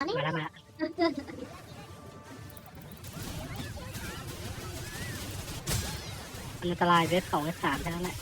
มาแล้วมาแล้วมันอันตรายเวฟสองเวฟสามแค่นั้นแหละ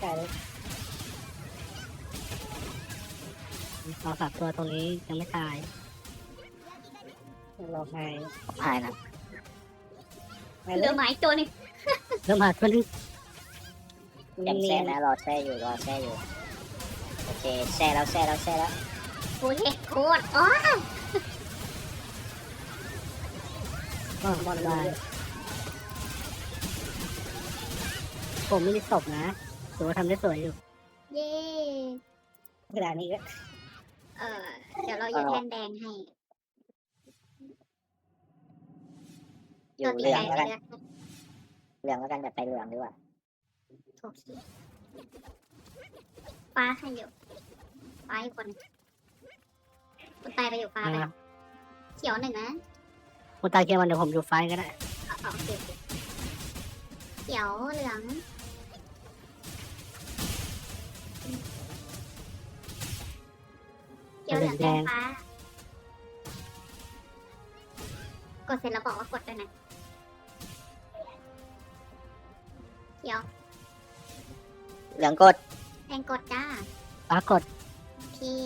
ไก่เลยเราสับตัวตรงนี้ยังไม่ตายรอไห้หายนะไปเหเลลือยหมาอีกตัวหนึงเริ่มหาตัวนึงยังแช่นะรอแช่อยู่รอแช่อยู่โอเคแช่แล้วแช่แล้วแช่แล้วโอ้ยเห็ดโคตรอ๋อก็บอลได้ผมไม่ได้ศพนะ ถือว่าทำได้สวยอยู่เย่กระดาษนี้ก็เออเดี๋ยวเราอยู่แท่นแดงให้อยู่ตีเหลืองไก่แล้วไปกันเลือกเหลืองแล้วกันแบบไปเหลืองดีกว่าโอเคฟ้าใครอยู่ฟ้าอีกคนคุณตายไปอยู่ฟ้าไปนะครับเขียวหนึ่งนะคุณตาเกียร์วันเดี๋ยวผมอยู่ไฟก็ได้อ๋อโอเคโอเคเขียวเหลือง ขียวเหลืองแดงฟ้ากดเสร็จแล้วบอกว่ากดด้วยนะเขียวเหลืองกดแดงกดจ้าปรากฏพี่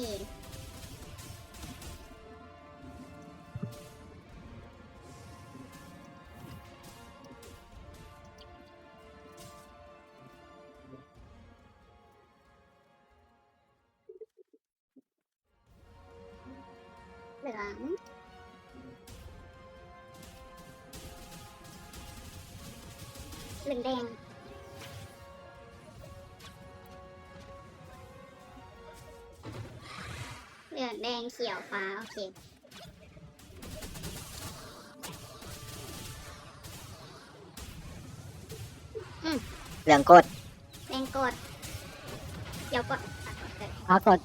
หลืองแดงเหลืองแดงเขียวฟ้า โอเคเหลืองกดแดงกดเขียวกดอะกดเลยปรากฏ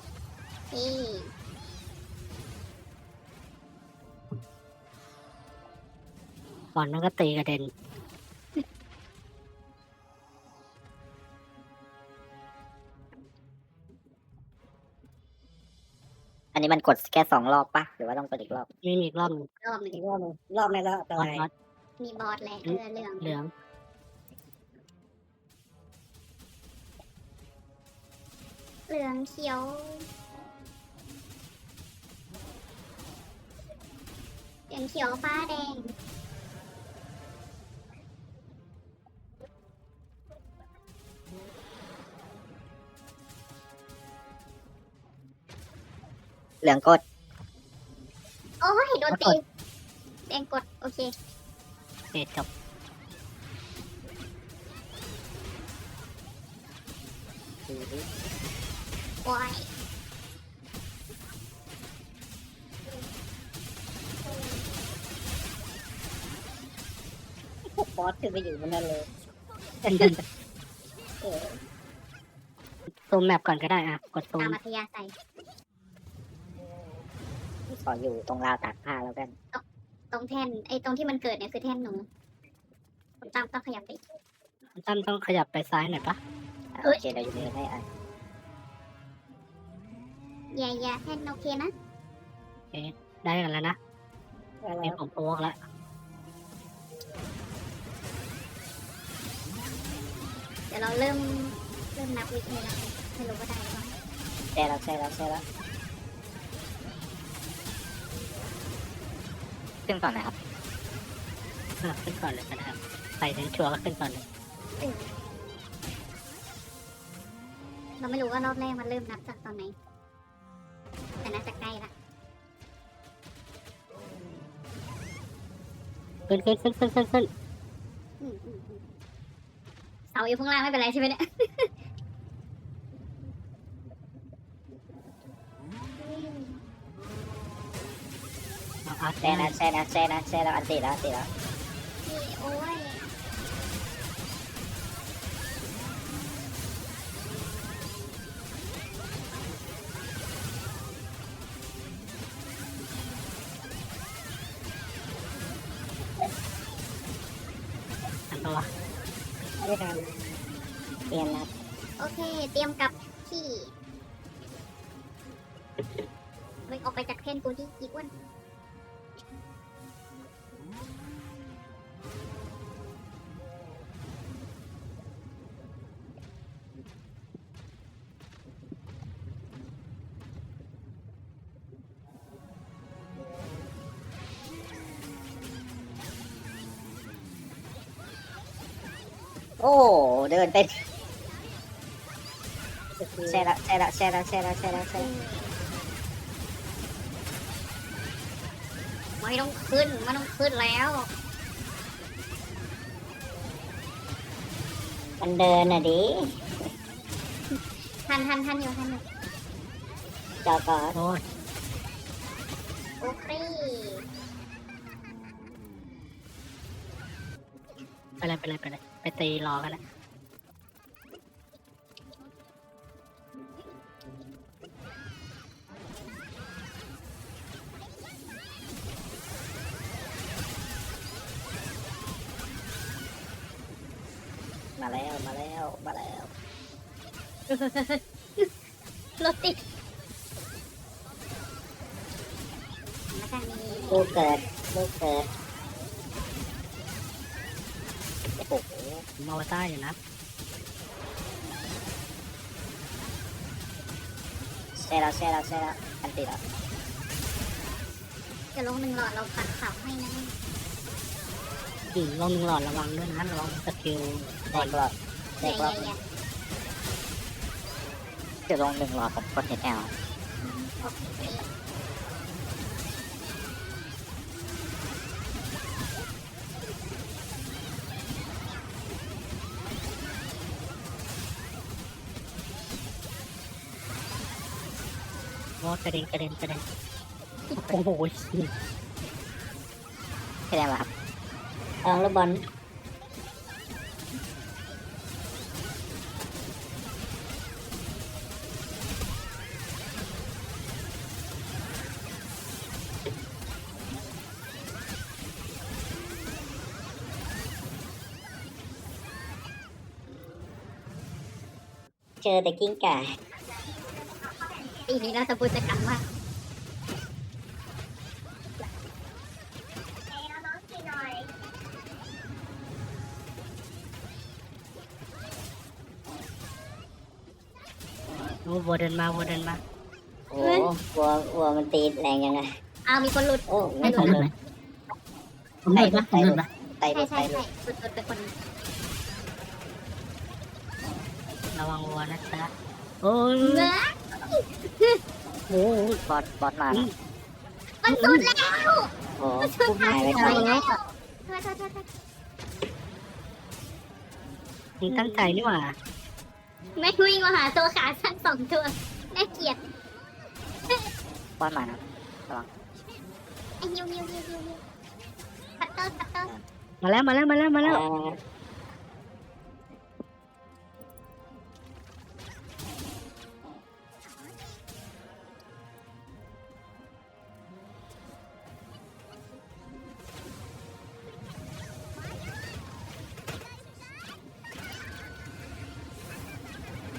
พี่บอลมันก็ตีกระเด็น กดแค่สองรอบปะหรือว่าต้องกดอีกรอบไม่มีอีกรอบหนึงรอบหนึ่งอีกรอบหนึงรอบแม่ก็อันตบอลรายบอลมีบอสแล้วเออเหลืองเหลืองเหลืองเขียวเหลืองเขียวฟ้าแดง เหลืองกด โอ้ยโดนตีแดงกด โอเคเสร็จจบวายบอสขึ้นไปอยู่บนนั้นเลยเออซูมแมปก่อนก็ได้อะ กดซูตามมอัธยาศัย ขออยู่ตรงราวตากผ้าแล้วกันตรงแท่นไอ้ตรงที่มันเกิดเนี่ยคือแท่นหนูผมตามต้องขยับไปอีกตั้มต้องขยับไปซ้ายหน่อยปะอะเอ้โอย เคเดี๋ยวอยู่นี่ให้อะอย่าอย่าแท่นโอเคนะได้กันแล้วนะอะไรเป็นผมโป๊กแล้วเดี๋ยวเราเริ่มเริ่มนับวิธีแล้วไม่รู้ว่าได้หรือเปล่า แช่แล้วแช่แล้วแช่แล้ว ขึ้นก่อนนะครับอะขึ้นก่อนเลยกันครับใส่ถึงชัวร์ก็ขึ้นก่อนเลย เราไม่รู้ว่ารอบแรกมันเริ่มนับจากตอนไหน แต่น่าจะใกล้ละขึ้นขึ้นขึ้นขึ้นขึ้นขึ้นอืมอืมอืมเสาอยู่ข้างล่างไม่เป็นไรใช่ไหมเนี่ย แช่นะแช่นะแช่นะแช่แล้วอันติแล้วอันติแล้ว โอ้ย โอ้โหเดินเป็นสกิลแช่แล้วแช่แล้วแช่แล้วแช่แล้วแช่แล้วแช่แล้วไม่ต้องขึ้นไม่ต้องขึ้นแล้ว มันเดินน่ะดิทันทันทันอยู่ทันอยู่จอก่อนโอ้ยโอเคไปเลยไปเลยไปเลย ไปตีรอกันนะมาแล้วมาแล้วมาแล้วรถติดแล้วกันมีลูกเกิดลูกเกิด มอวต้าอยู่นะแช่แล้วแช่แล้วแช่แล้วอันติแล้วจะลงหนึ่งหลอดเราปัดเสาให้นะอืมลงหนึ่งหลอดระวังด้วยนะระวังสกิลแตกหลอดแตใหญ่กหลอดใหญ่จะลงหนึ่งหลอดผมกดเฮดแอล อเคโอ้กระเด็นกระเด็นกระเด็นโอ้โหแค่ไหนวะครับลองลูกบอลเจอแต่กิ้งก่า ปีนี้เราจะพูดจะกลับว่าโอ้วัวเดินมาวัวเดินมา โอ้วัววัวมันตีแรงยังไงอ้าวมีคนหลุดโอ้ไม่ไม่ผมทันหลุดไหมผมหลุดปะผมหลุดปะไตหใช่ลุดใช่ไตหลุใช่ดหลุดหลุดไปคนระวังวัวนะจ๊ะโอ้ยเนื้อ โอ้โหบอสบอสมาแล้วมันสุดแล้วโอ้มันสุดหายแล้ไหนวโทษโทษโทษโทษมึงตั้งใจนี่หว่าแม่วิ่งมาหาตัวขาสั้นสองตัวน่าเกลียดบอสมาแล้วไอ้ยิวยิวยิวยิวยิวคัตเตอร์คัตเตอร์มาแล้วมาแล้วมาแล้วมาแล้ว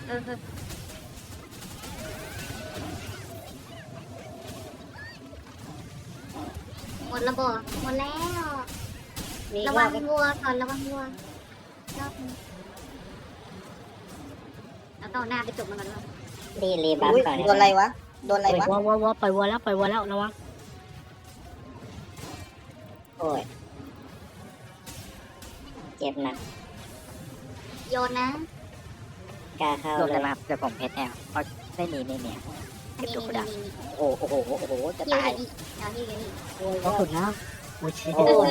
เออเออหมดระเบิดหมดแล้ว มีระรวัองบวัวก่อนระวังวัวรอบนึงแล้วก็เอาหน้าไปจุกมันก่อนว่าดีรีบัฟอุ๊ยก่อนโดนอะไรวะ โดนอะไรวะ วัววัววัวปล่อยวัวแล้วปล่อยวัวแล้วระวังโอ้ยเจ็บหนักโยนนะ กล้าเข้าเลยมาเดี๋ยวผมเพชรแอลเพราะไม่มีไม่มีอันนี้นี่นี่นี่โอ้โอ้โหโอ้โหจะยิวตายอยู่นี่เอายิวอยู่นี่โอ้ยก็สุดแล้วโอ้ยชิโอ้ย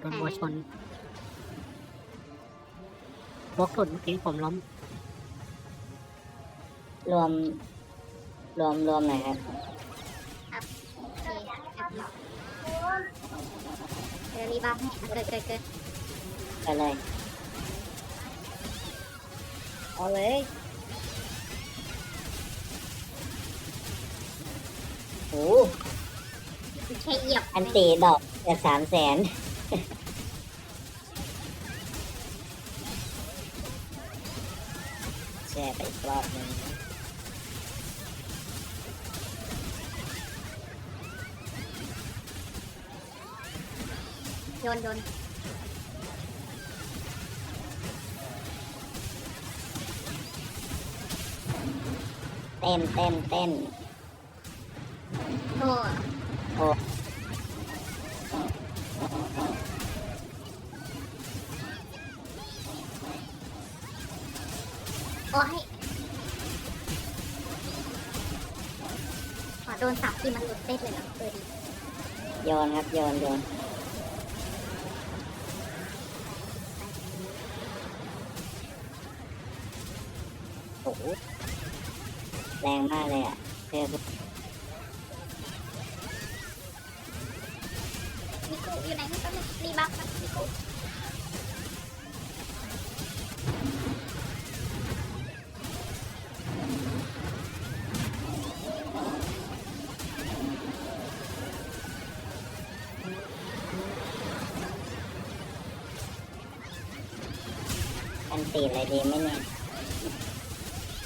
โดนวัวชนบล็อกหลุดเมื่อกี้ผมล้มรวม รวมรวมหน่อยครับโอเคครับเดี๋ยวรีบัฟให้เกิดเกิดเกิดไปเลย เอาเลยโอ้แค่เหยียบอันตีดอกจะสามแสนแช่ไปอีกรอบหนึงโยนโยน เต้นเต้นเต้นโอ้โอ้โอ้ยขอโดนสับที่มันหลุดเต้นเลยเหรอเออดี โยนครับ โยนโยน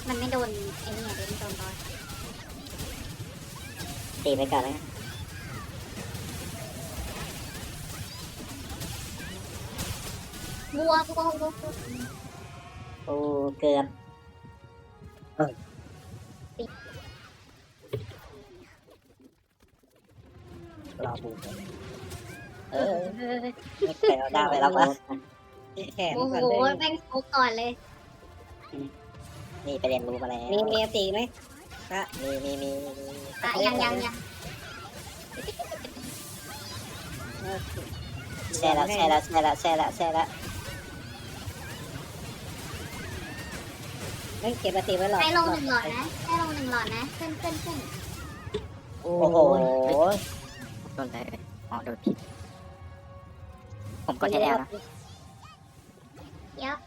มันไม่โดนไอ้เนี่ยเดี๋ยวมันโดนบอสตีไปก่อนแล้วกันบัวบัวบัวบัวโอ้เกือบรอบูเออเออไม่เคยเอาดาวไปแล้วปะแขนโอ้โหก่อนเลย แม่งโคก่อนเลย นี่ไปเรียนรู้มาแล้วมีเมียตีไหมมีมีมีมีอะยังยังยังแช่แล้วแช่แล้วแช่แล้วแช่แล้วแช่แล้วไม่เก็บมาตีไว้หรอกให้ลงหนึ่งหลอดนะให้ลงหนึ่งหลอดนะ ขึ้นขึ้นขึ้นโอ้โหโดนอะไรเอ่ยอ๋อโดนผิดผมก็ใช้แอลนะยับพี่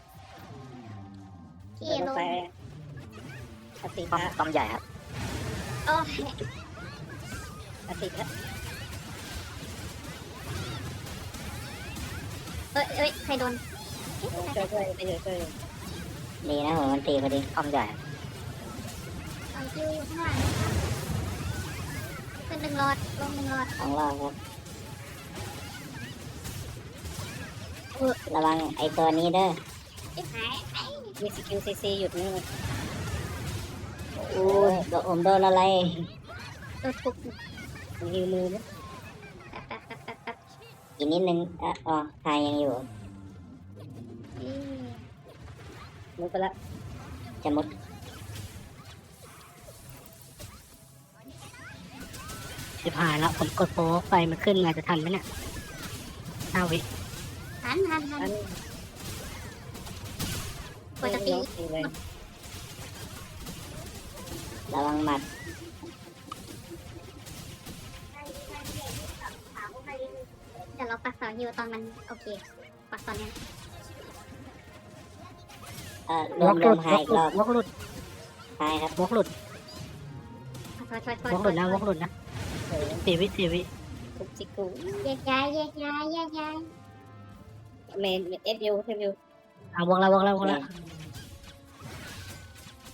เดี๋ยวลลงงไปอติป้อมพระป้อมใหญ่ครับโอ้ยอติพระเอ้ยเอ้ยใครโดนช่วยช่วยไปช่วยช่วยดีนะผมมันตีพอดีป้อมใหญ่เอาคิวอยู่ข้างหลังนะครับขึ้นหนึ่งหลอดลงหนึ่งหลอดสองรอบครับระวังไอตัวนี้เด้อไอ้หายไอ้ มีสกิลซีซีหยุดนี่อู้โดนผมโดนอะไรโดนทุบมันฮิวมือนะแป๊บแป๊บแป๊บแป๊บแป๊บอีกนิดนึงอะอ๋อทายยังอยู่เอ้ยมุดไปละจะมุดสิบหายแล้วผมกดโป๊กไปมันขึ้นมาจะทันไหมเนี่ยห้าวิหันหันหันอัน กว่าจะตีตีเลยระวังหมัดเดี๋ยวเราปักเสาฮิวตอนมันโอเค ปักตอนเนี้ยเอ่อรบวล็อมกรหวลุมดหายอีกรอบบล็อกหลุดหายครับบล็อกหลุดช่วยช่วยช่วยบล็อกหลุดนะบล็อกหลุดนะสี่วิสี่วิทุกจิกูแยกย้ายแยกย้ายแยกย้ายเมนเอฟยูเอฟยูเอาบล็อกแล้วบล็อกแล้วบล็อกแล้ว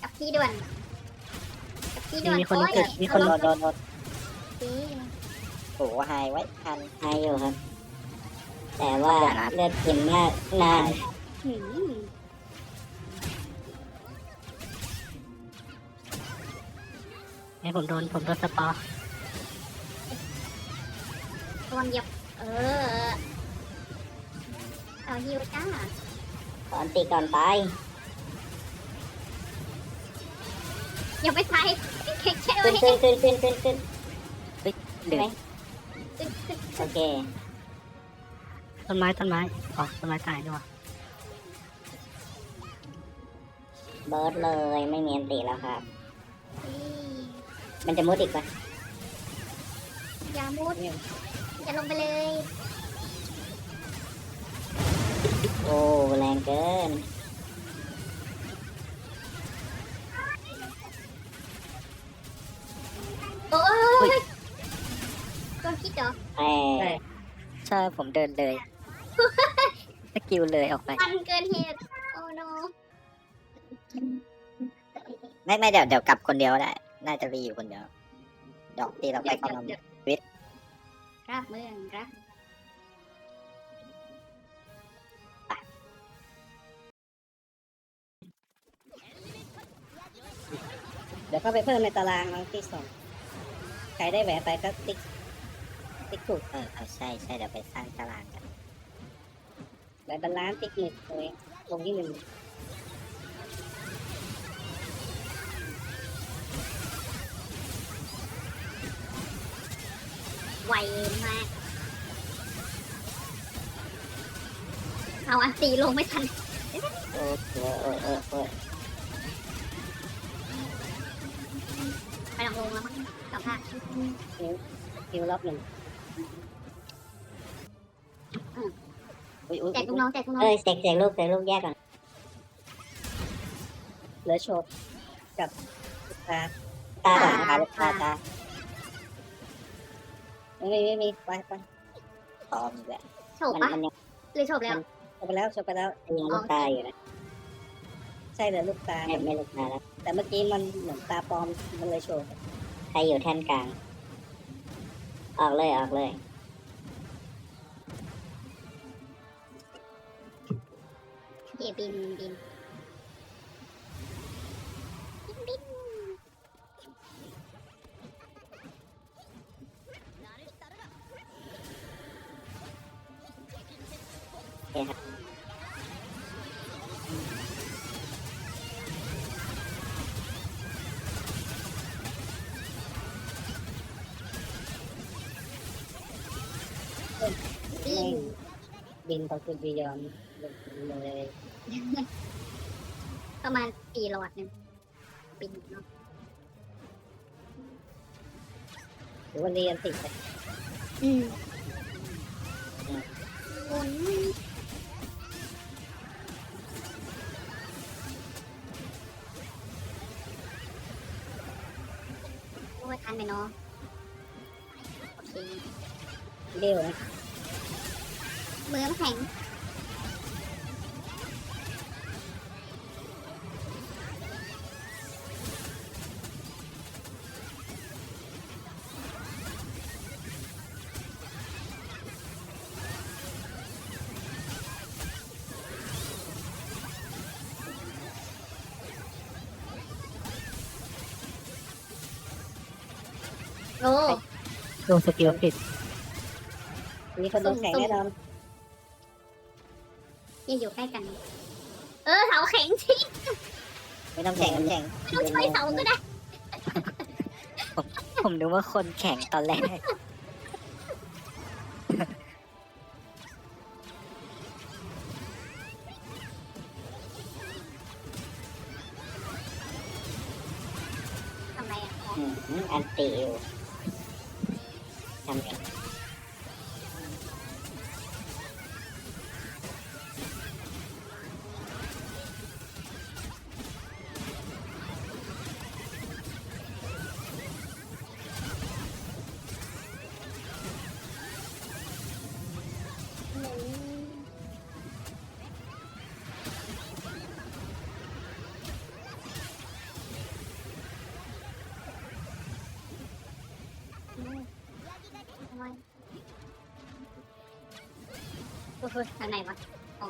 กับพี่ด่วนกับพี่ด่วนมีคนโอ้ยเกิดมีคน โดนโดนโดนตีโอ้โหหายไว้ทันหายอยู่ครับ แต่ว่าเลือดกินมากนานหืมให้ผมโดนผมโดนสปอร์ระวังเหยียบเออ เอาฮิวจ้า ตอนตีก่อนตายอย่าไปใส่แค่แค่ขึ้นไว้ขึ้นขึ้นขึ้นขึ้นขึ้นเดือดโอเค ต้นไม้ต้นไม้อ๋อต้นไม้ตายด้วยเบิร์ดเลยไม่มีอันติแล้วครับเอ้ยมันจะมุดอีกปะอย่ามุดเนี่ยอย่าลงไปเลย โอ้แรงเกินโอ้ยโดนคิดเหรอแต่ใช่ผมเดินเลยสกิลเลยออกไป มันเกินเหตุ โอ้โนไม่ไม่เดี๋ยวเดี๋ยวกลับคนเดียวได้ น่าจะรีอยู่คนเดียว ดอกตีเราไปเดี๋ยวเข้ามาเดี๋ยวรับเมืองรับ เดี๋ยวเข้าไปเพิ่มในตารางเอาที่สองใครได้แหวนไปก็ติ๊ก ติ๊กถูกเออเออใช่ใช่เดี๋ยวไปสร้างตารางกันแหวนบาลานซ์ติ๊กหนึ่งเลยลงที่หนึ่งไวมาก เอาอันตีลงไม่ทัน โอ้โหโอ้โหโอ้โห มั้งกับภาคคิวรอบหนึ่งอุ้ยอุ้ยแจกลูกน้องแจกลูกน้องเอ้ยเสกเสกลูกเสกลูกแยกก่อนเหลือโชว์กับตาตาตาตาตาตาไม่มีไม่มีไปไปตอมอีกแล้วโฉบมันปะมันยังหรือโฉบแล้วโชว์ไปแล้วโชว์ไปแล้วมันยังลูกตาอยู่นะใช่เหลือลูกตาไม่ไม่ลูกตาแล้วแต่เมื่อกี้มันเหมือนตาปลอมมันเลยโชว์ ใครอยู่แท่นกลาง ออกเลยออกเลย เย่บินบิน บินพอคุณบียอมลงเลยประมาณสี่หลอดหนึ่งบินเนาะหรือว่าเรียนติดไปอืมหมุนโอ้ยทันไหมเนาะโอเคเร็วนะ มือน้ำแข็งโอ้ลงสกิลผิดมีคนโดนแข่งแน่นอน ยังอยู่ใกล้กัน เออเสาแข็งสิไม่ต้องแข่งน้ำแข่งไม่ต้องช่วยเสาก็ได้ ผมนึกว่าคนแข่งตอนแรก โอ้โหทางไหนวะอ๋อ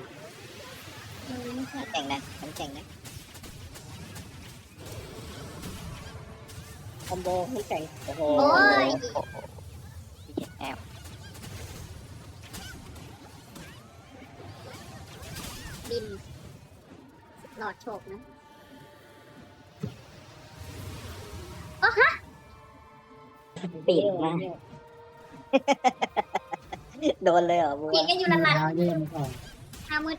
มือไม่ใช่แข่งนะน้ำแข่งนะคอมโบไม่แข่งโอ้โหโอ้ยโอ้โหพี่เจ็ดแอลบินหลอดโฉบนะปิดมาก โดนเลยเหรอบัวยิงกันอยู่นั่นแหละเยืนก่อนห้ามืด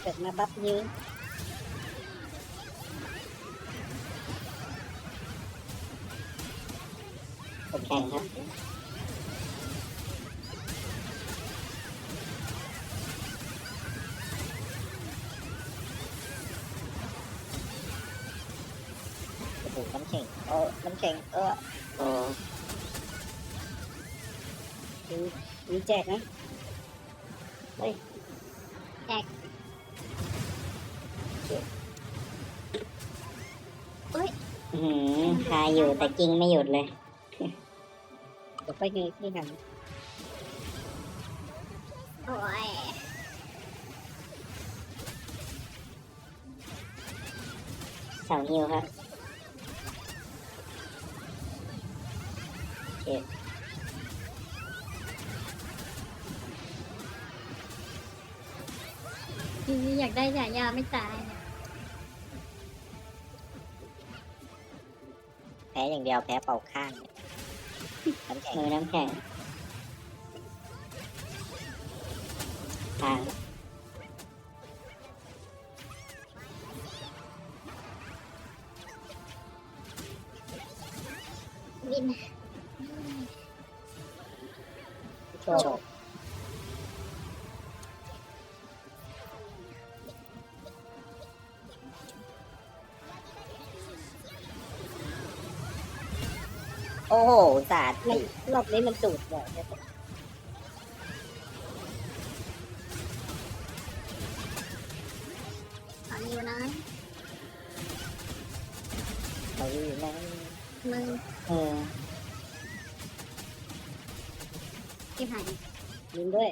เกิดมาปั๊บยืนแข่งครับโอ้โหน้ำแข็งเออน้ำแข็งเออโอ้ มีแจกนะอื้อหือคาอยู่แต่จริงไม่หยุดเลยเดี๋ยวไปยืนที่หันโอ้ยเสาฮิวครับ ทีนี้อยากได้ฉายาไม่ตายเนี่ยแพ้อย่างเดียวแพ้เป่าข้างเนี่ยน้ำแข็งมือน้ำแข็ง โอ้โหสาดมันรอบนี้มันดูดบ่อยนะขออยู่นะเขาอยู่นั่นมึงเออที่หายยืนด้วย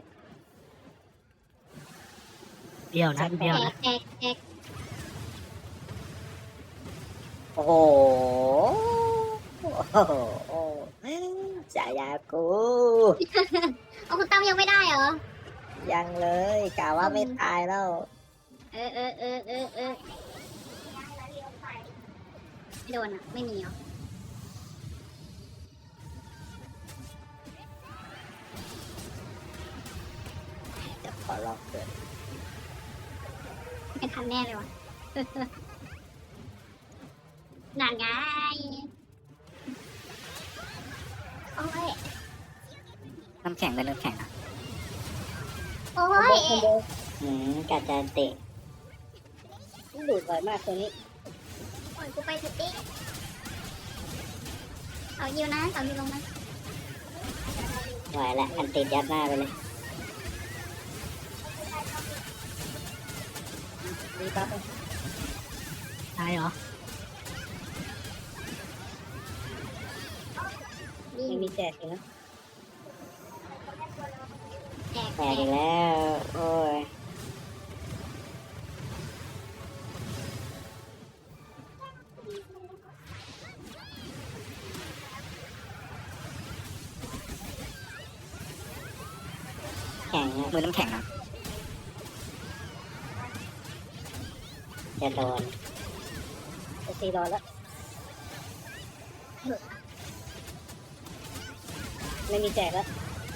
เบี้ยวนะเบี้ยวนะแตกแตกโอ้โหโอ้โห ฉายากู เอาคุณตั้มยังไม่ได้เหรอ ยังเลยกะว่าไม่ตายแล้ว เออเออเออเออเออไม่โดนอะ ไม่มีเหรอจะขอลองเกิดไม่ทันแน่เลยวะนานไงโอ้ย น้ำแข็งเป็นน้ำแข็งอะโอ้คอมโบยคอมโบหืมกัดจะเตะมันดูดบ่อยมากตัวนี้โอ้ยกูไปสุดดิเอาอยู่นะเอาอยู่ลงนะไหวละอันติดยัดหน้าไปเลยมีปั๊บไหมตายเหรอ มีแจกอยู่นะแตกแตแตกอีกกแล้ว โอ้ย แข่งครับมือน้ำแข็งนะจะโดนโอเครอแล้ว ไม่มีแจกแล้ว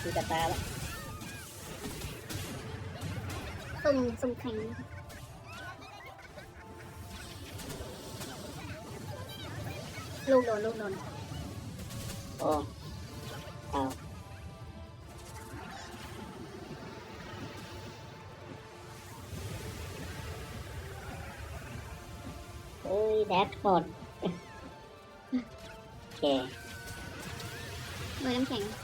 มีแต่ตาแล้วสุ่มสุ่มแข่งลูกโดนลูกโดนโอ้เอาโอ้ยแดดหมดโอเค มือน้ำแข็งหาง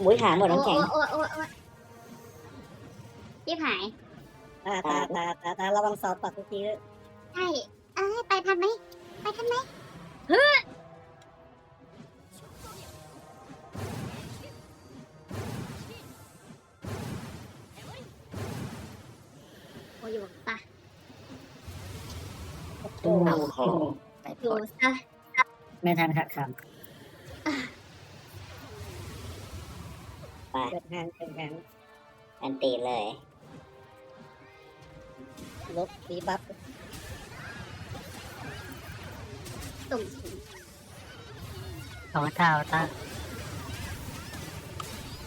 อุ้ยหางหมดน้ำแข็งโอ้ยโอ้ยโอ้ยโอ้ยยิบหาย ตาตาตาตาตาระวังสอบปักทุกทีด้วยใช่ เอ้ย ไปทันไหม ไปทันไหมโอ้ยอยู่ปะโอ้โหโอ้โหไม่อพยู่อซะไม่ทันขัดค เกิดงานเกิดงานอันตีเลย ลบมีปั๊บสุ่มเอาท่าเอาท่า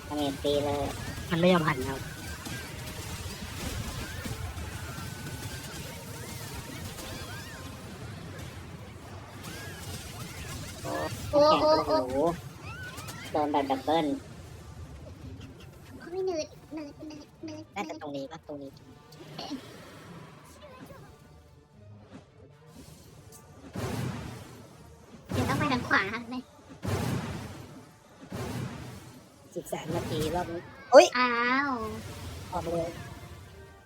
ทำเองตีเลย มันไม่ยอมหันครับโอ้แข่งโอ้กับหโอ้นูโดนแบบดับเบิ้ล เขาไม่เนิร์ดเนิร์ดเนิร์ดเนิร์ด น่าจะตรงนี้ป่ะตรงนี้เดี๋ยวต้องไปทางขวาเลยสิบสามนาทีรอบนี้อ้าวออกเลย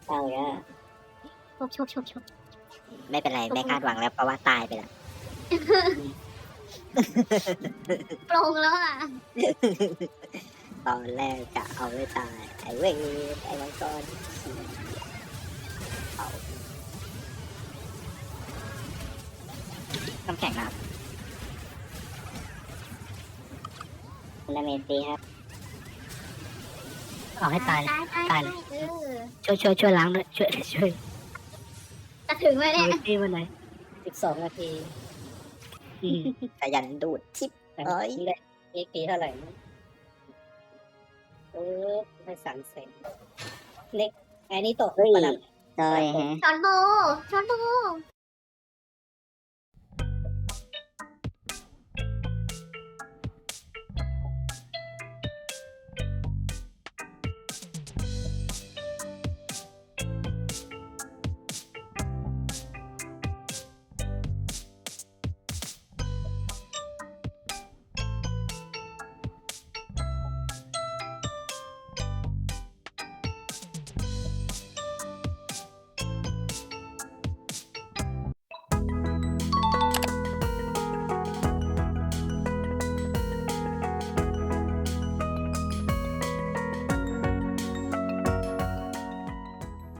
เอาอีกแล้วชกชกชกชกไม่เป็นไร ไม่คาดหวังแล้วเพราะว่าตายไปแล้วโปร่งแล้วอะ ตอนแรกจะเอาไม่ตาย ไอ้เว้ยไอ้มังกรเอาน้ำแข็งนะดาเมจตีครับ เอาให้ตายเลย ตายตายตาตายยเลย เออช่วยช่วยช่วยล้างด้วยช่วยช่วยจะถึงไหมดูเนี่ยที่มันไหนอยสิบสองนาทีอืมขยันดูดชิปแต่เอ้ยได้อีกปีเท่าไหร่นะ ปึ๊บได้สามแสนเน็กไอ้นี่ตกเฮ้ยประดับจอยฮะ ช้อนโบช้อนโบ